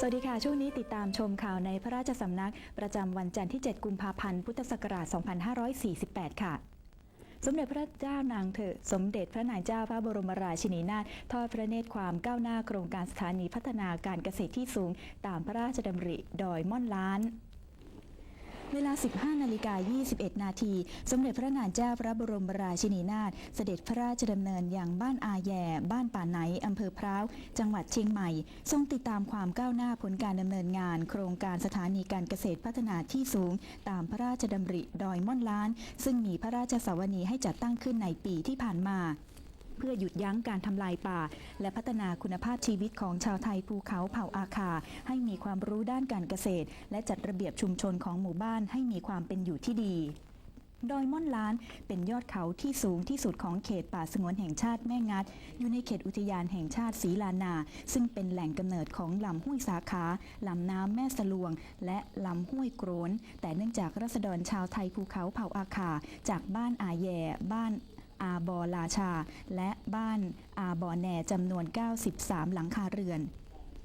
สวัสดีค่ะ ช่วงนี้ติดตามชมข่าวในพระราชสำนัก ประจำวันจันทร์ที่ 7 กุมภาพันธ์ พุทธศักราช 2548 ค่ะ สมเด็จพระเจ้านางเธอสมเด็จพระนางเจ้าพระบรมราชินีนาถทอดพระเนตรความก้าวหน้าโครงการสถานีพัฒนาการเกษตรที่สูง ตามพระราชดำริดอยม่อนล้าน เวลา 15 นาฬิกา 21 นาที สมเด็จพระนางเจ้าพระบรมราชินีนาถเสด็จพระราชดำเนินอย่างบ้านอาแย่ บ้านป่าไหนอำเภอพร้าว จังหวัดเชียงใหม่ ทรงติดตามความก้าวหน้าผลการดำเนินงาน โครงการสถานีการเกษตรพัฒนาที่สูง ตามพระราชดำริดอยม่อนล้าน ซึ่งมีพระราชสวนีให้จัดตั้งขึ้นในปีที่ผ่านมา เพื่อหยุดยั้งการทำลายป่า และพัฒนาคุณภาพชีวิตของชาวไทยภูเขาเผ่าอาคา ให้มีความรู้ด้านการเกษตร และจัดระเบียบชุมชนของหมู่บ้านให้มีความเป็นอยู่ที่ดีดอยม่อนล้านเป็นยอดเขาที่สูงที่สุดของเขตป่าสงวนแห่งชาติแม่งัด อยู่ในเขตอุทยานแห่งชาติศรีลานา ซึ่งเป็นแหล่งกำเนิดของลำห้วยสาขาลำน้ำแม่สลวง และลำห้วยโกรนแต่เนื่องจากรัษฎรชาวไทยภูเขาเผ่าอาคา จากบ้านอาแยบ้าน อาบอลาชา และบ้านอาบอแนจำนวน 93 หลังคาเรือน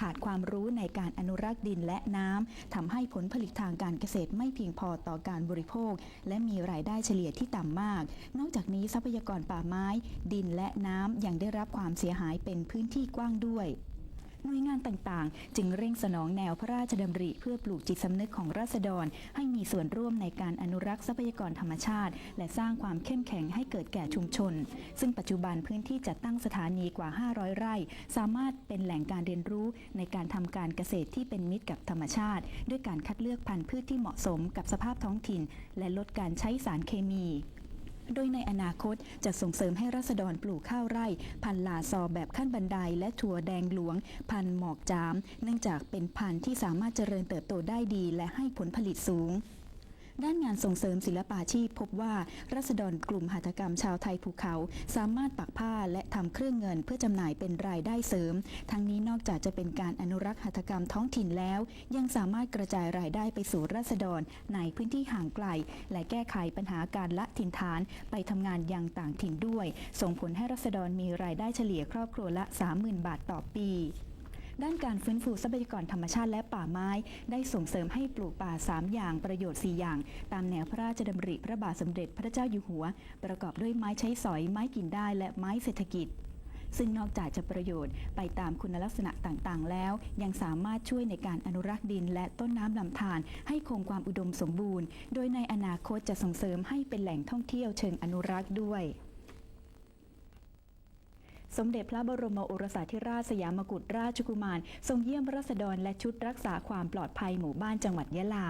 ขาดความรู้ในการอนุรักษ์ดินและน้ำทำให้ผลผลิตทางการเกษตรไม่เพียงพอต่อการบริโภค และมีรายได้เฉลี่ยที่ต่ำมาก นอกจากนี้ทรัพยากรป่าไม้ ดินและน้ำยังได้รับความเสียหายเป็นพื้นที่กว้างด้วย หน่วยงานต่างๆ จึงเร่งสนองแนวพระราชดำริเพื่อปลูกจิตสำนึกของราษฎร ให้มีส่วนร่วมในการอนุรักษ์ทรัพยากรธรรมชาติ และสร้างความเข้มแข็งให้เกิดแก่ชุมชน ซึ่งปัจจุบันพื้นที่จัดตั้งสถานีกว่า 500 ไร่ สามารถเป็นแหล่งการเรียนรู้ในการทำการเกษตรที่เป็นมิตรกับธรรมชาติ ด้วยการคัดเลือกพันธุ์พืชที่เหมาะสมกับสภาพท้องถิ่น และลดการใช้สารเคมี โดยในอนาคตจะส่งเสริมให้รัษฎรปลูกข้าวไร่ พันธุ์ลาซอแบบขั้นบันไดและถั่วแดงหลวง พันธุ์หมอกจาม เนื่องจากเป็นพันธุ์ที่สามารถเจริญเติบโตได้ดีและให้ผลผลิตสูง ด้านงานส่งเสริมศิลปาชีพพบว่ารัษฎรกลุ่มหัตถกรรมชาวไทยภูเขา สามารถปักผ้าและทำเครื่องเงินเพื่อจำหน่ายเป็นรายได้เสริม ทั้งนี้นอกจากจะเป็นการอนุรักษ์หัตถกรรมท้องถิ่นแล้ว ยังสามารถกระจายรายได้ไปสู่รัษฎรในพื้นที่ห่างไกล และแก้ไขปัญหาการละถิ่นฐานไปทำงานยังต่างถิ่นด้วย ส่งผลให้รัษฎรมีรายได้เฉลี่ยครอบครัวละ 30,000 บาทต่อปี ด้านการฟื้นฟูทรัพยากรธรรมชาติและป่าไม้ ได้ส่งเสริมให้ปลูกป่า 3 อย่างประโยชน์ 4 อย่าง ตามแนวพระราชดำริพระบาทสมเด็จพระเจ้าอยู่หัว ประกอบด้วยไม้ใช้สอย ไม้กินได้และไม้เศรษฐกิจซึ่งนอกจากจะประโยชน์ไปตามคุณลักษณะต่างๆ แล้ว ยังสามารถช่วยในการอนุรักษ์ดิน และต้นน้ำลำธารให้คงความอุดมสมบูรณ์ โดยในอนาคตจะส่งเสริมให้เป็นแหล่งท่องเที่ยวเชิงอนุรักษ์ด้วย สมเด็จพระบรมโอรสาธิราชสยามกุฎราชกุมาร ทรงเยี่ยมราษฎรและชุดรักษาความปลอดภัยหมู่บ้านจังหวัดยะลา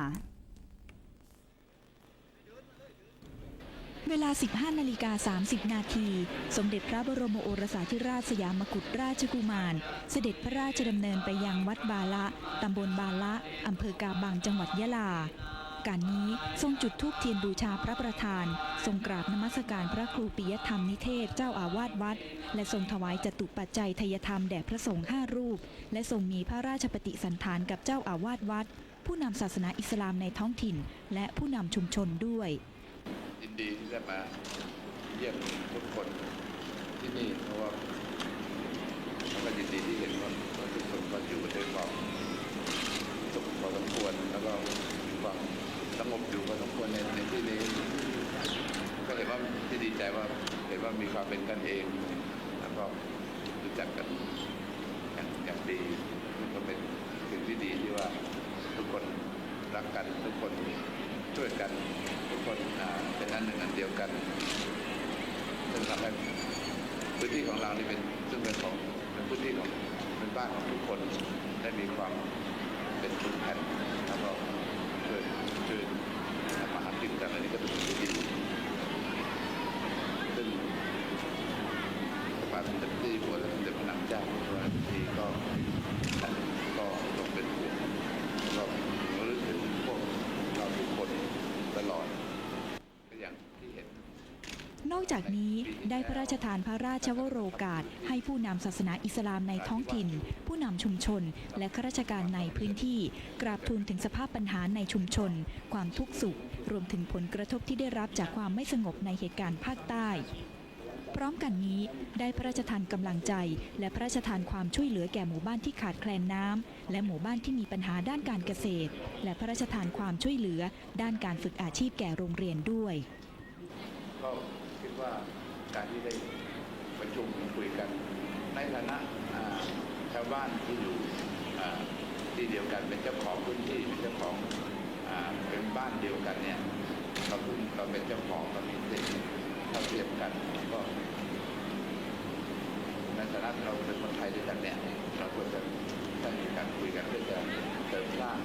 เวลา 15 นาฬิกา 30 นาที สมเด็จพระบรมโอรสาธิราชสยามกุฎราชกุมาร เสด็จพระราชดำเนินไปยังวัดบาละ ตำบลบาละ อำเภอกาบัง จังหวัดยะลา การนี้ทรงจุดธูปเทียนบูชาพระประธาน ทรงกราบนมัสการพระครูปิยธรรมนิเทศเจ้าอาวาสวัด และทรงถวายจตุปัจจัยทยธรรมแด่พระสงฆ์ห้ารูป และทรงมีพระราชปฏิสันฐานกับเจ้าอาวาสวัด ผู้นำศาสนาอิสลามในท้องถิ่น และผู้นำชุมชนด้วยยินดีที่ได้มาเยี่ยมทุกคนที่นี่เพราะว่าแล้วก็ยินดีที่เห็นว่าทุกคนก็อยู่กันความสุขพอสมควรแล้วก็ ในในที่นี้ ก็เห็นว่าที่ดีใจว่าเห็นว่ามีความเป็นกันเอง แล้วก็รู้จักกันอย่างอย่างดีก็เป็นสิ่งที่ดีที่ว่าทุกคนรักกันทุกคนช่วยกัน ทุกคนเป็นอันหนึ่งอันเดียวกันซึ่งทำให้พื้นที่ของเรานี่เป็นซึ่งเป็นของเป็นพื้นที่ของเป็นบ้านของทุกคนได้มีความเป็นชุมแผ่นแล้วก็ช่วยช่วยทำมาหากินกันอันนี้ก็เป็นสิ่งที่ดีซึ่งพระบาทสมเด็จที่หัวและสมเด็จพระนางเจ้าพระบรมทีก็ท่านก็ทรงเป็นห่วงก็ระลึกถึงพวกเราทุกคนตลอดก็อย่างที่เห็น น อกจากนี้ ได้พระราชทานพระราชวโรกาส ให้ผู้นำศาสนาอิสลามในท้องถิ่น ผู้นำชุมชน และข้าราชการในพื้นที่ กราบทูลถึงสภาพปัญหาในชุมชน ความทุกข์สุข รวมถึงผลกระทบที่ได้รับจากความไม่สงบในเหตุการณ์ภาคใต้พร้อมกันนี้ได้พระราชทานกำลังใจ และพระราชทานความช่วยเหลือแก่หมู่บ้านที่ขาดแคลนน้ำและหมู่บ้านที่มีปัญหาด้านการเกษตร และพระราชทานความช่วยเหลือ ด้านการฝึกอาชีพแก่โรงเรียนด้วยก็คิดว่า การที่ได้ประชุมคุยกัน ในฐานะชาวบ้านที่อยู่ที่เดียวกันเป็นเจ้าของพื้นที่เป็นเจ้าของอเป็นบ้านเดียวกันเนี่ยเราเพิ่งเราเป็นเจ้าของเรามีสิทธิ์เท่าเทียมกันก็ในฐานะเราเป็นคนไทยด้วยกันเนี่ยเราควรจะได้มีการคุยกันเพื่อจะเสริมสร้าง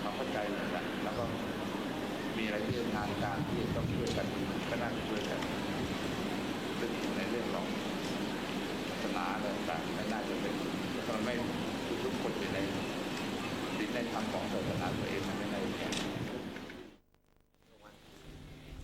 ความเข้าใจกันแล้วก็ มีอะไรที่ทางการที่ต้องช่วยกันก็น่าจะช่วยกันซึ่งในเรื่องของศาสนาอะไรต่างๆไม่น่าจะเป็นเพราะไม่ทุกคนอยู่ในดินในธรรมของศาสนาตัวเองมันไม่ได้แข็ง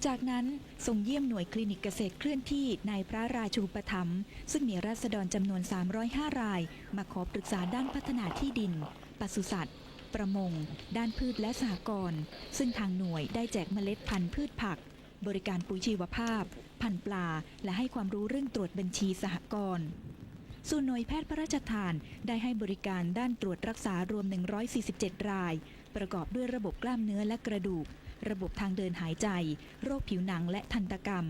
จากนั้นส่งเยี่ยมหน่วยคลินิกเกษตรเคลื่อนที่ในพระราชูปถัมภ์ซึ่งมีราษฎรจำนวน 305 ราย มาขอปรึกษาด้านพัฒนาที่ดินปศุสัตว์ ประมง ด้านพืชและสหกรณ์ซึ่งทางหน่วยได้แจกเมล็ดพันธุ์พืชผัก บริการปุ๋ยชีวภาพ พันธุ์ปลา และให้ความรู้เรื่องตรวจบัญชีสหกรณ์ส่วนหน่วยแพทย์พระราชทานได้ให้บริการด้านตรวจรักษารวม 147 ราย ประกอบด้วยระบบกล้ามเนื้อและกระดูก ระบบทางเดินหายใจ โรคผิวหนังและทันตกรรม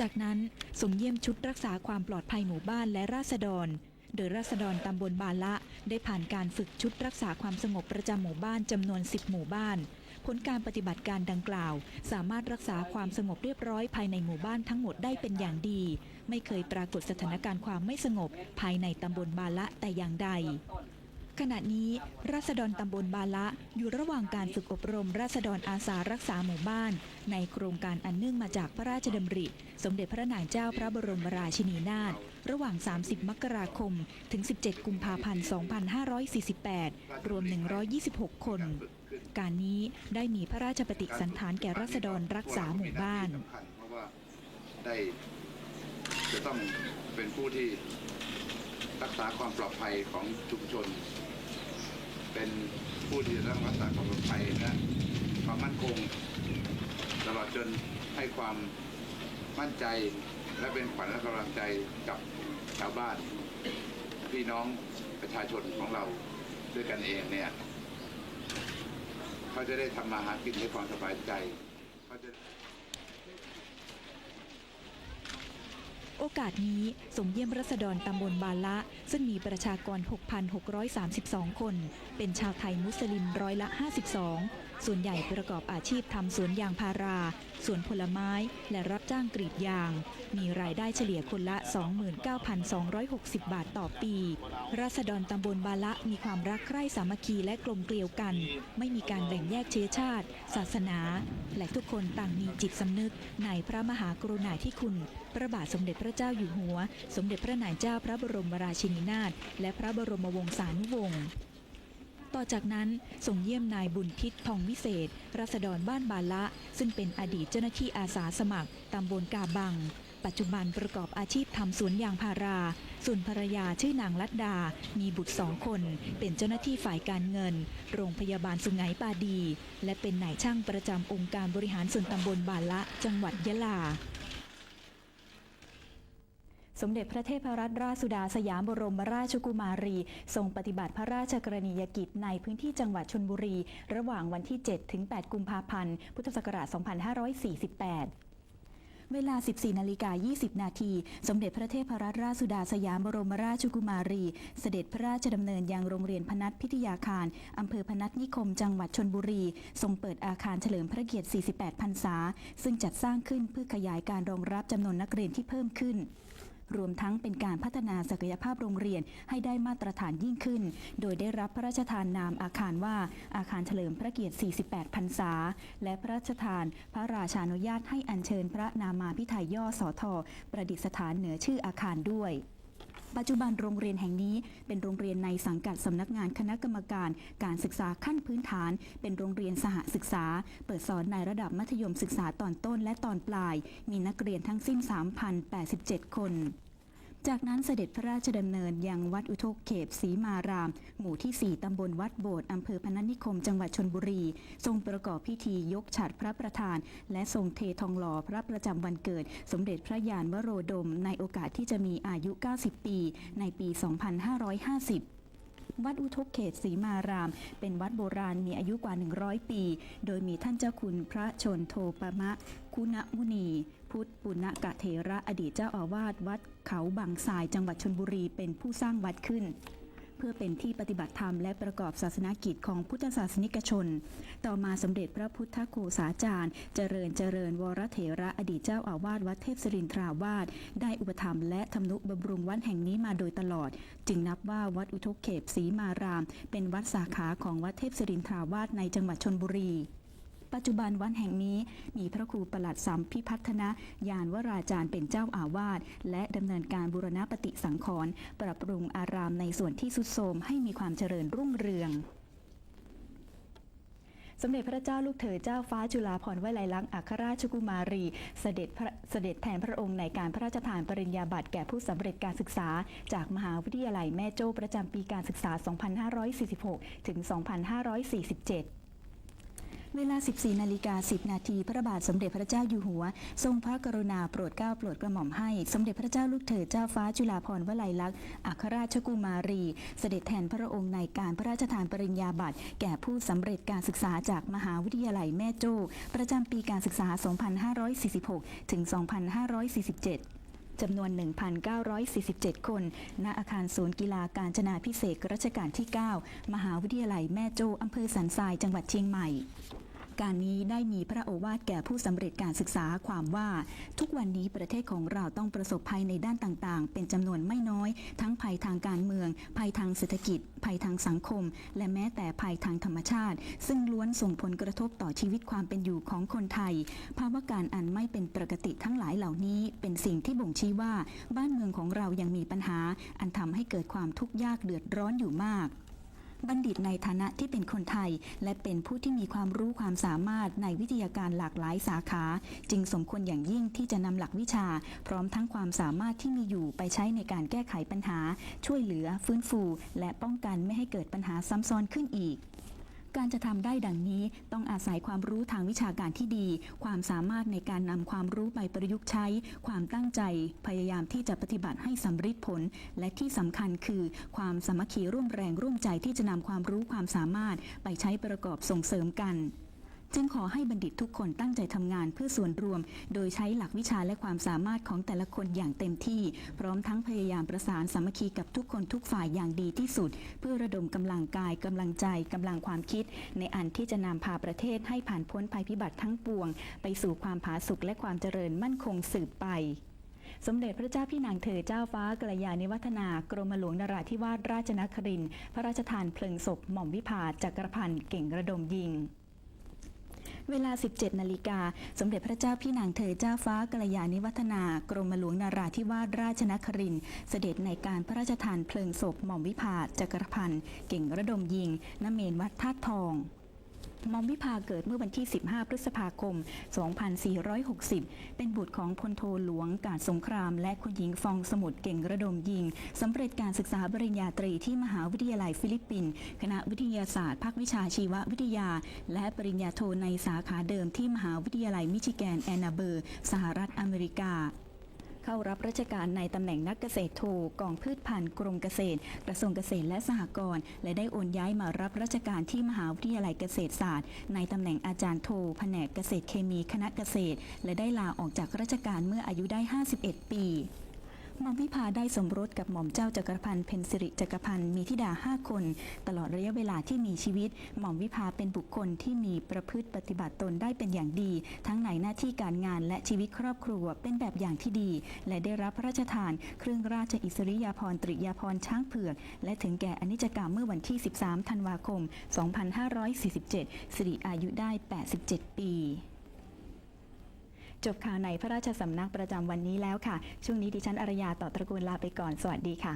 จากนั้นส่งเยี่ยมชุดรักษาความปลอดภัยหมู่บ้านและราษฎร โดยราษฎรตำบลบาละ ได้ผ่านการฝึกชุดรักษาความสงบประจำหมู่บ้านจำนวน 10 หมู่บ้าน ผลการปฏิบัติการดังกล่าว สามารถรักษาความสงบเรียบร้อยภายในหมู่บ้านทั้งหมดได้เป็นอย่างดี ไม่เคยปรากฏสถานการณ์ความไม่สงบภายในตำบลบาละแต่อย่างใด ขณะนี้ราษฎรตำบลบาละอยู่ระหว่างการฝึกอบรม ราษฎรอาสารักษาหมู่บ้าน ในโครงการอันเนื่องมาจากพระราชดำริ สมเด็จพระนางเจ้าพระบรมราชินีนาถระหว่าง 30 มกราคม ถึง 17 กุมภาพันธ์ 2548 รวม 126 คน การนี้ได้มีพระราชปฏิสันถานแก่ราษฎรรักษาหมู่บ้านเพราะว่าได้จะต้องเป็นผู้ที่รักษาความปลอดภัยของชุมชน เป็นผู้ที่จะต้องรักษาความปลอดภัยและความมั่นคง ตลอดจนให้ความมั่นใจและเป็นขวัญและกำลังใจกับชาวบ้าน พี่น้องประชาชนของเราด้วยกันเองเนี่ย เขาจะได้ทำมาหากินด้วยความสบายใจเขาจะ โอกาสนี้ส่งเยี่ยมรัษฎรตำบลบาละ ซึ่งมีประชากร 6,632 คน เป็นชาวไทยมุสลิมร้อยละ 52ส่วนใหญ่ประกอบอาชีพทำสวนยางพารา สวนผลไม้ และรับจ้างกรีดยาง มีรายได้เฉลี่ยคนละ 29,260 บาทต่อปี ราษฎรตำบลบาละมีความรักใคร่สามัคคีและกลมเกลียวกัน ไม่มีการแบ่งแยกเชื้อชาติ ศาสนา และทุกคนต่างมีจิตสำนึกในพระมหากรุณาธิคุณ พระบาทสมเด็จพระเจ้าอยู่หัว สมเด็จพระนางเจ้าพระบรมราชินีนาถและพระบรมวงศานุวงศ์ ต่อจากนั้นส่งเยี่ยมนายบุญทิศทองวิเศษรัษฎรบ้านบาละ ซึ่งเป็นอดีตเจ้าหน้าที่อาสาสมัครตำบลกาบัง ปัจจุบันประกอบอาชีพทำสวนยางพารา ส่วนภรรยาชื่อนางลัดดา มีบุตรสองคน เป็นเจ้าหน้าที่ฝ่ายการเงิน โรงพยาบาลสุไหงปาดี และเป็นนายช่างประจำองค์การบริหารส่วนตำบลบาละ จังหวัดยะลา สมเด็จพระเทพรัตนราชสุดาสยามบรมราชกุมารี ทรงปฏิบัติพระราชกรณียกิจในพื้นที่จังหวัดชนบุรี ระหว่างวันที่ 7 ถึง 8 กุมภาพันธ์ พุทธศักราช 2548เวลา 14 นาฬิกา 20 นาที สมเด็จพระเทพรัตนราชสุดาสยามบรมราชกุมารี เสด็จพระราชดำเนินยังโรงเรียนพนัสพิทยาคาร อำเภอพนัสนิคม จังหวัดชนบุรี ทรงเปิดอาคารเฉลิมพระเกียรติ 48 พรรษา ซึ่งจัดสร้างขึ้นเพื่อขยายการรองรับจำนวนนักเรียนที่เพิ่มขึ้น รวมทั้งเป็นการพัฒนาศักยภาพโรงเรียนให้ได้มาตรฐานยิ่งขึ้น โดยได้รับพระราชทานนามอาคารว่าอาคารเฉลิมพระเกียรติ 48 พรรษา และพระราชทาน พระราชานุญาตให้อัญเชิญพระนามาพิไทยย่อสอทอประดิษฐานเหนือชื่ออาคารด้วยปัจจุบันโรงเรียนแห่งนี้เป็นโรงเรียนในสังกัดสำนักงานคณะกรรมการ การศึกษาขั้นพื้นฐาน เป็นโรงเรียนสหศึกษา เปิดสอนในระดับมัธยมศึกษาตอนต้นและตอนปลาย มีนักเรียนทั้งสิ้น 3,087 คน จากนั้นเสด็จพระราชดำเนินยังวัดอุทกเขปศรีมาราม หมู่ที่ 4 ตำบลวัดโบสถ์อำเภอพนัสนิคม จังหวัดชนบุรี ทรงประกอบพิธียกฉัตรพระประธาน และทรงเททองหล่อพระประจำวันเกิด สมเด็จพระยานวโรดม ในโอกาสที่จะมีอายุ 90 ปี ในปี 2550วัดอุทกเขตศรีมาราม เป็นวัดโบราณมีอายุกว่า 100 ปี โดยมีท่านเจ้าคุณพระชนโทปมะ คุณมุนี พุทธปุณกะเถระอดีตเจ้าอาวาสวัดเขาบางทรายจังหวัดชนบุรีเป็นผู้สร้างวัดขึ้น เพื่อเป็นที่ปฏิบัติธรรมและประกอบศาสนกิจของพุทธศาสนิกชน ต่อมาสมเด็จพระพุทธโฆษาจารย์ เจริญเจริญวรเถระอดีตเจ้าอาวาสวัดเทพศรินทราวาสได้อุปถัมภ์และทำนุบำรุงวัดแห่งนี้มาโดยตลอด จึงนับว่าวัดอุทกเขปศรีมาราม เป็นวัดสาขาของวัดเทพศรินทราวาสในจังหวัดชนบุรี ปัจจุบันวัดแห่งนี้ มีพระครูประหลัดสัมพิพัฒนะยานวราจารย์เป็นเจ้าอาวาสและดำเนินการบูรณปฏิสังขรณ์ปรับปรุงอารามในส่วนที่สุดโทรมให้มีความเจริญรุ่งเรืองสมเด็จพระเจ้าลูกเธอเจ้าฟ้าจุฬาภรณ์วลัยลักษณ์อัครราชกุมารี เสด็จเสด็จแทนพระองค์ในการพระราชทานปริญญาบัตรแก่ผู้สำเร็จการศึกษา จากมหาวิทยาลัยแม่โจ้ประจำปีการศึกษา 2546 ถึง 2547 เวลา 14 นาฬิกา 10 นาทีพระบาทสมเด็จพระเจ้าอยู่หัว ทรงพระกรุณาโปรดเกล้าโปรดกระหม่อมให้ สมเด็จพระเจ้าลูกเธอเจ้าฟ้าจุฬาภรณ์วลัยลักษณ์อัครราชกุมารี เสด็จแทนพระองค์ในการพระราชทานปริญญาบัตรแก่ผู้สำเร็จการศึกษาจากมหาวิทยาลัยแม่โจ้ประจำปีการศึกษา 2546 ถึง 2547 จำนวน 1,947 คน ณ อาคารศูนย์กีฬาการจนาพิเศษรัชกาลที่ 9 มหาวิทยาลัยแม่โจ้อำเภอสันทรายจังหวัดเชียงใหม่ การนี้ได้มีพระโอวาทแก่ผู้สำเร็จการศึกษาความว่า ทุกวันนี้ประเทศของเราต้องประสบภัยในด้านต่างๆ เป็นจำนวนไม่น้อย ทั้งภัยทางการเมือง ภัยทางเศรษฐกิจ ภัยทางสังคม และแม้แต่ภัยทางธรรมชาติ ซึ่งล้วนส่งผลกระทบต่อชีวิตความเป็นอยู่ของคนไทย ภาวะการอันไม่เป็นปกติทั้งหลายเหล่านี้ เป็นสิ่งที่บ่งชี้ว่า บ้านเมืองของเรายังมีปัญหา อันทำให้เกิดความทุกข์ยากเดือดร้อนอยู่มาก บัณฑิตในฐานะที่เป็นคนไทย และเป็นผู้ที่มีความรู้ความสามารถในวิทยาการหลากหลายสาขา จึงสมควรอย่างยิ่งที่จะนำหลักวิชา พร้อมทั้งความสามารถที่มีอยู่ไปใช้ในการแก้ไขปัญหา ช่วยเหลือ ฟื้นฟู และป้องกันไม่ให้เกิดปัญหาซ้ำซ้อนขึ้นอีก การจะทำได้ดังนี้ต้องอาศัยความรู้ทางวิชาการที่ดี ความสามารถในการนำความรู้ไปประยุกต์ใช้ ความตั้งใจ พยายามที่จะปฏิบัติให้สำเร็จผล และที่สำคัญคือ ความสามัคคีร่วมแรงร่วมใจที่จะนำความรู้ความสามารถไปใช้ประกอบส่งเสริมกัน จึงขอให้บัณฑิตทุกคนตั้งใจทำงานเพื่อส่วนรวม โดยใช้หลักวิชาและความสามารถของแต่ละคนอย่างเต็มที่ พร้อมทั้งพยายามประสานสามัคคีกับทุกคนทุกฝ่ายอย่างดีที่สุด เพื่อระดมกำลังกายกำลังใจกำลังความคิด ในอันที่จะนำพาประเทศให้ผ่านพ้นภัยพิบัติทั้งปวง ไปสู่ความผาสุกและความเจริญมั่นคงสืบไปสมเด็จพระเจ้าพี่นางเธอเจ้าฟ้ากัลยาณิวัฒนากรมหลวงนราธิวาสราชนครินทร์พระราชทานเพลิงศพหม่อมวิภาจักรพันธ์เก่งระดมยิง เวลา 17 นาฬิกา สมเด็จพระเจ้าพี่นางเธอเจ้าฟ้ากัลยาณิวัฒนากรมหลวงนาราธิวาสราชนครินเสด็จในการพระราชทานเพลิงศพหม่อมวิภาจักรพันธ์เก่งระดมยิงณเมนวัดธาตุทอง มอมวิภาเกิดเมื่อวันที่ 15 พฤษภาคม 2460 เป็นบุตรของพลโทหลวงกาดสงคราม และคุณหญิงฟองสมุทรเก่งระดมยิงสำเร็จการศึกษาปริญญาตรีที่มหาวิทยาลัยฟิลิปปินส์คณะวิทยาศาสตร์ภาควิชาชีววิทยา และปริญญาโทในสาขาเดิมที่มหาวิทยาลัยมิชิแกนแอนนาเบอร์ สหรัฐอเมริกา เข้ารับราชการในตำแหน่งนักเกษตรโทกองพืชพันธุ์กรมเกษตร กระทรวงเกษตรและสหกรณ์และได้โอนย้ายมารับราชการที่มหาวิทยาลัยเกษตรศาสตร์ ในตำแหน่งอาจารย์โทแผนกเกษตรเคมีคณะเกษตร และได้ลาออกจากราชการเมื่ออายุได้ 51 ปี หม่อมวิภาได้สมรสกับหม่อมเจ้าจักรพันธ์เพนสิริจักรพันธ์มีธิดาห้าคน ตลอดระยะเวลาที่มีชีวิต หม่อมวิภาเป็นบุคคลที่มีประพฤติปฏิบัติตนได้เป็นอย่างดี ทั้งในหน้าที่การงานและชีวิตครอบครัวเป็นแบบอย่างที่ดี และได้รับพระราชทาน เครื่องราชอิสริยาภรณ์ตริยาภรณ์ช้างเผือก และถึงแก่อนิจกรรมเมื่อวันที่ 13 ธันวาคม 2547 สิริอายุได้ 87 ปี จบข่าวในพระราชสำนักประจำวันนี้แล้วค่ะ ช่วงนี้ดิฉันอารยาต่อตระกูลลาไปก่อน สวัสดีค่ะ